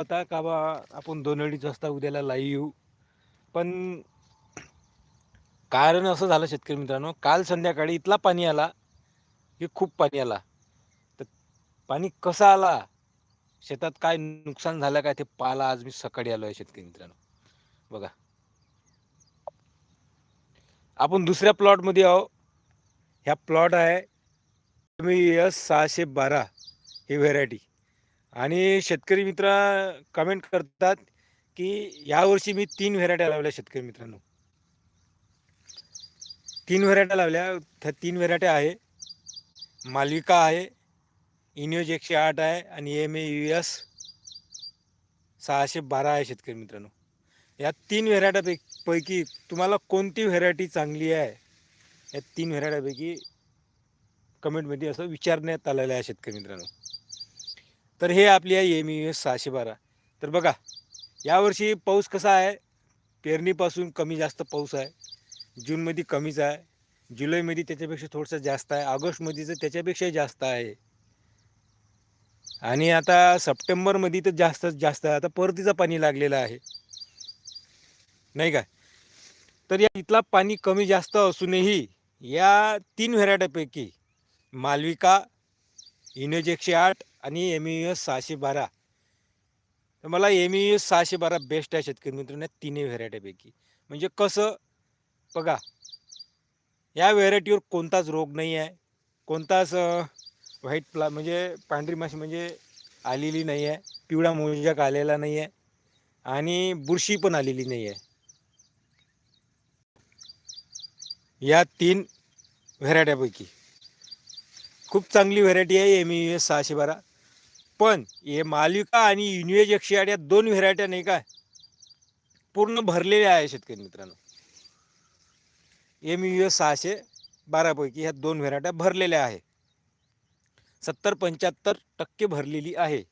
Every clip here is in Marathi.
होता का बा आपण दोन अडीच वाजता उद्याला लाईव्ह येऊ पण कारण असं झालं शेतकरी मित्रांनो काल संध्याकाळी इथला पाणी आला की खूप पाणी आला. तर पाणी कसं आला? शेतात काय नुकसान झालं काय ते पाहायला आज मी सकाळी आलो आहे शेतकरी मित्रांनो. बघा. आपण दुसऱ्या प्लॉटमध्ये आहो. ह्या प्लॉट आहे मी यस सहाशे बारा ही व्हेरायटी आणि शेतकरी मित्र कमेंट करतात की यावर्षी मी तीन व्हेरायट्या लावल्या शेतकरी मित्रांनो. तीन व्हेरायट्या लावल्या. त्या तीन व्हेरायट्या आहे. मालविका आहे. इन्योज एकशे आठ आहे आणि एम ए यू एस सहाशे बारा आहे शेतकरी मित्रांनो. या तीन व्हेरायट्यापैकी तुम्हाला कोणती व्हेरायटी चांगली आहे? या तीन व्हेरायट्यापैकी कमेंटमध्ये असं विचारण्यात आलेलं आहे शेतकरी मित्रांनो. तर हे आपली आहे एम यू एस सहाशे बारा. तर बघा यावर्षी पाऊस कसा आहे? पेरणीपासून कमी जास्त पाऊस आहे. जूनमध्ये कमीच आहे. जुलैमध्ये त्याच्यापेक्षा थोडंसं जास्त आहे. ऑगस्टमध्ये तर त्याच्यापेक्षाही जास्त आहे. आणि आता सप्टेंबरमध्ये तर जास्तच जास्त आहे. आता परतीचं पाणी लागलेलं आहे. नाही का? तर या इथला पाणी कमी जास्त असूनही या तीन व्हेरायटीपैकी मालविका इनोज एकशे आठ आणि एम यू एस सहाशे बारा. तर मला एम यू एस सहाशे बारा बेस्ट आहे शेतकरी मित्रांनो तिन्ही व्हेरायटीपैकी म्हणजे कसं? बघा या व्हेरायटीवर कोणताच रोग नाही आहे. कोणताच व्हाईट प्ला म्हणजे पांढरी माशी म्हणजे आलेली नाही आहे. पिवळा मोजक आलेला नाही आहे. आणि बुरशी पण आलेली नाही आहे. या तीन व्हेरायट्यापैकी खूप चांगली व्हेरायटी आहे एम यू एस सहाशे बारा. पण हे मालिका आणि युनिएज एकशे आठ या दोन व्हेरायट्या नाही काय पूर्ण भरलेल्या आहे शेतकरी मित्रांनो. एम यू एस सहाशे बारापैकी ह्या दोन व्हेरायट्या भरलेल्या आहे सत्तर पंच्याहत्तर टक्के भरलेली आहे.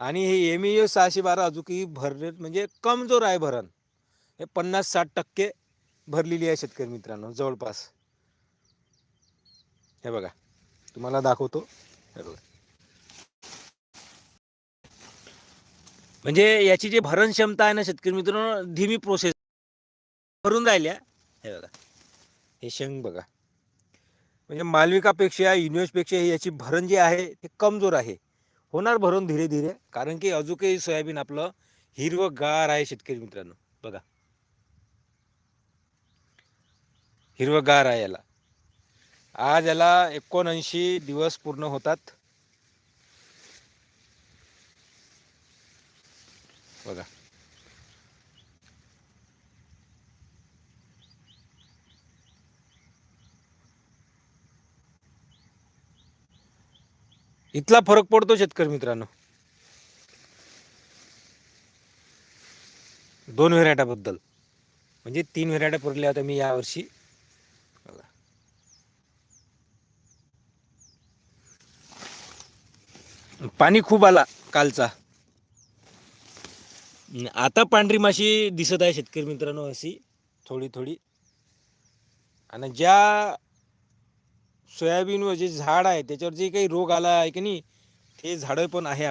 आणि हे एम यू एस सहाशे बारा अजूनही भरले म्हणजे कमजोर आहे भरण. हे पन्नास साठ टक्के भरलेली आहे शेतकरी मित्रांनो जवळपास. हे बघा तुम्हाला दाखवतो. हे बघा. म्हणजे याची जी भरण क्षमता आहे ना शेतकरी मित्रांनो धीमी प्रोसेस भरून राहिल्या. हे बघा. हे शेंग बघा. म्हणजे मालविकापेक्षा युनिवर्सपेक्षा याची भरण जी आहे ते कमजोर आहे. होणार भरून धीरे धीरे कारण की अजूनही सोयाबीन आपलं हिरवंगार आहे शेतकरी मित्रांनो. बघा. हिरवंगार आहे याला. आज याला एकोणऐंशी दिवस पूर्ण होतात. बघा. इथला फरक पडतो शेतकरी मित्रांनो. दोन व्हेरायट्याबद्दल. म्हणजे तीन व्हेरायट्या पडल्या होत्या मी यावर्षी. बघा. पाणी खूप आला कालचा. आता पांढरी माशी दिसत आहे शेतकरी मित्रांनो अशी थोडी थोडी. आणि ज्या सोयाबीनवर जे झाड आहे त्याच्यावर जे काही रोग आला आहे की नाही ते झाडं पण आहे.